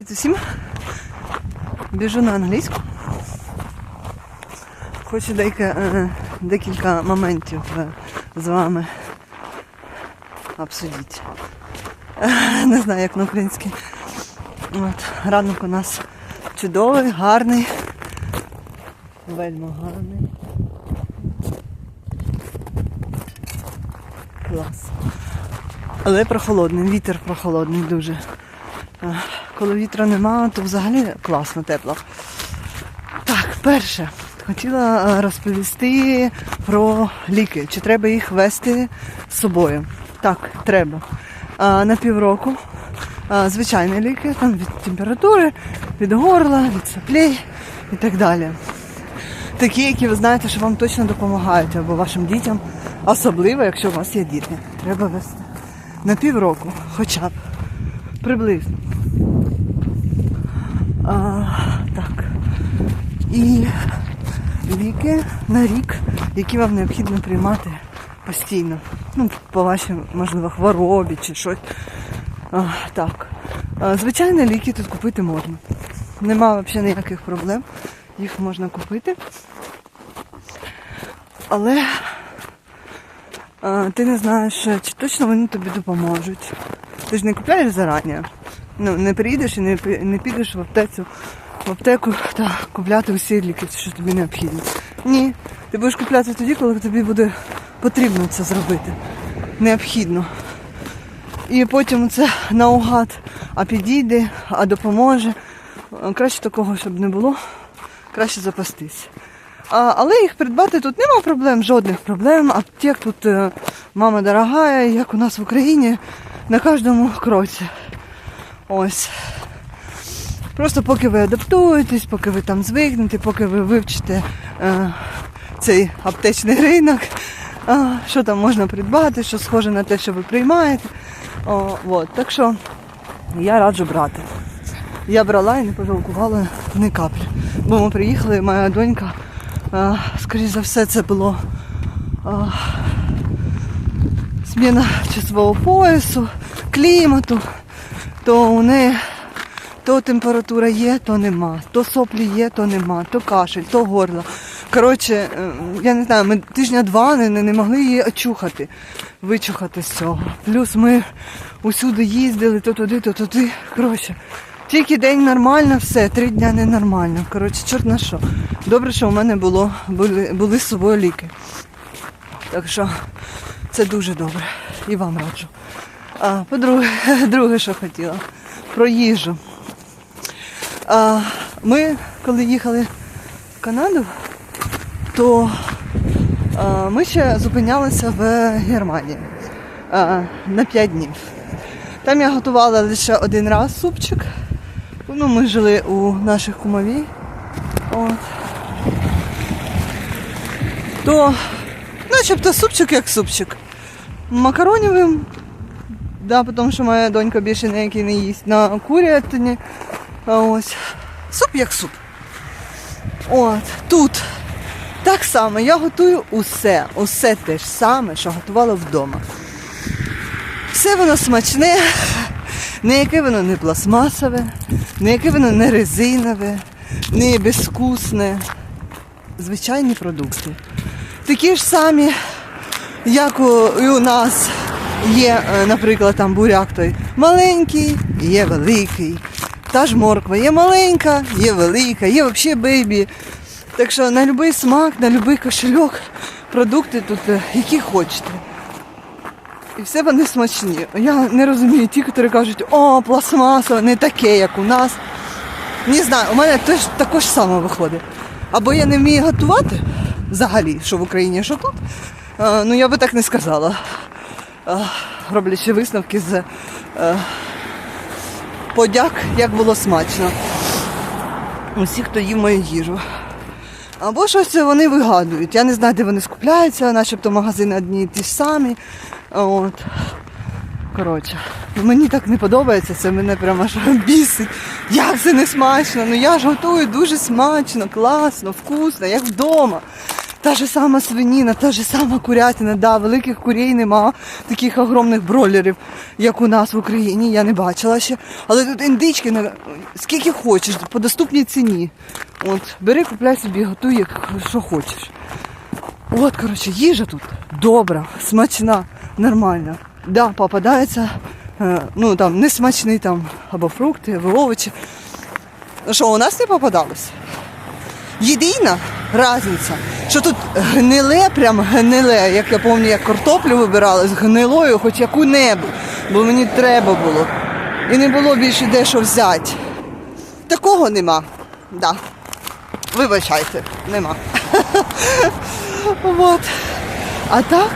Усім біжу на англійську. Хочу декілька, е, декілька моментів е, з вами обсудити. Е, Не знаю, як на українській. От, ранок у нас чудовий, гарний. Вельми гарний. Клас. Але прохолодний, вітер прохолодний дуже. Е, Коли вітру нема, то взагалі класно тепло. Так, перше, хотіла е, розповісти про ліки. Чи треба їх вести з собою? Так, треба. А, на півроку. А, звичайні ліки, там від температури, від горла, від соплей і так далі. Такі, які ви знаєте, що вам точно допомагають, або вашим дітям, особливо, якщо у вас є діти. Треба вести. На півроку, хоча б. Приблизно. А, так. І ліки на рік, які вам необхідно приймати постійно. Ну, по вашій, можливо, хворобі чи щось. А, так. А, звичайно, ліки тут купити можна. Нема взагалі ніяких проблем. Їх можна купити. Але а, ти не знаєш, чи точно вони тобі допоможуть. Ти ж не купляєш зарані. Ну, не приїдеш і не, не підеш в аптецю, в аптеку та купляти усі ліки, що тобі необхідні. Ні. Ти будеш купляти тоді, коли тобі буде потрібно це зробити. Необхідно. І потім це наугад, а підійде, а допоможе. Краще такого, щоб не було. Краще запастись. А, але їх придбати тут нема проблем, жодних проблем. Аптек тут е, мама дорога, як у нас в Україні, на кожному кроці. Ось. Просто поки ви адаптуєтесь, поки ви там звикнете, поки ви вивчите е, цей аптечний ринок, е, що там можна придбати, що схоже на те, що ви приймаєте. О, от. Так що я раджу брати. Я брала і не пожалкувала ні каплі. Бо ми приїхали, моя донька, е, скоріш за все, це було е, зміна часового поясу, клімату, то у неї то температура є, то нема, то соплі є, то нема, то кашель, то горло. Коротше, е, я не знаю, ми тижня два не, не могли її очухати, вичухати з цього. Плюс ми усюди їздили, то туди, то туди. Коротше, тільки день нормально, все, три дня ненормально. Коротше, чорт на що. Добре, що у мене було, були, були з собою ліки. Так що це дуже добре. І вам раджу. А, по-друге, друге, що хотіла, про їжу. А, ми, коли їхали в Канаду, то а, ми ще зупинялися в Германії а, на 5 днів. Там я готувала лише один раз супчик. Ну, ми жили у наших кумовій. От. То, начебто супчик як супчик. Макаронівим, да, тому що моя донька більше ніякий не їсть на курятині. Ось. Суп як суп. От, тут так само я готую усе, усе те ж саме, що готувала вдома. Все воно смачне, ніяке воно не пластмасове, ніяке воно не резинове, не безвкусне. Звичайні продукти. Такі ж самі, як у, і у нас є, е, наприклад, там буряк той маленький, є великий. Та ж морква є маленька, є велика, є взагалі бейбі. Так що на будь-який смак, на будь-який кошельок продукти тут, е, які хочете. І все вони смачні. Я не розумію ті, які кажуть, о, пластмаса, не таке, як у нас. Не знаю, у мене теж також саме виходить. Або я не вмію готувати взагалі, що в Україні, що тут. А, ну я би так не сказала. А, роблячи висновки з е, подяк, як було смачно. Усі, хто їв мою їжу. Або щось вони вигадують. Я не знаю, де вони скупляються, начебто магазини одні ті ж самі. От. Коротше, мені так не подобається, це мене прямо аж бісить. Як це не смачно? Ну я ж готую дуже смачно, класно, вкусно, як вдома. Та ж сама свиніна, та ж сама курятина, да, великих курей нема, таких огромних бролерів, як у нас в Україні, я не бачила ще. Але тут індички скільки хочеш, по доступній ціні. От, бери, купляй собі, готуй, як що хочеш. От, коротше, їжа тут добра, смачна, нормальна. Да, попадається, е, ну там несмачний там або фрукти, або овочі. Що, у нас не попадалось? Єдина різниця, що тут гниле, прям гниле, як я пам'ятаю, як картоплю вибирали з гнилою, хоч яку-небудь, бо мені треба було. І не було більше де що взяти. Такого нема. Да. Вибачайте, нема. От. А так,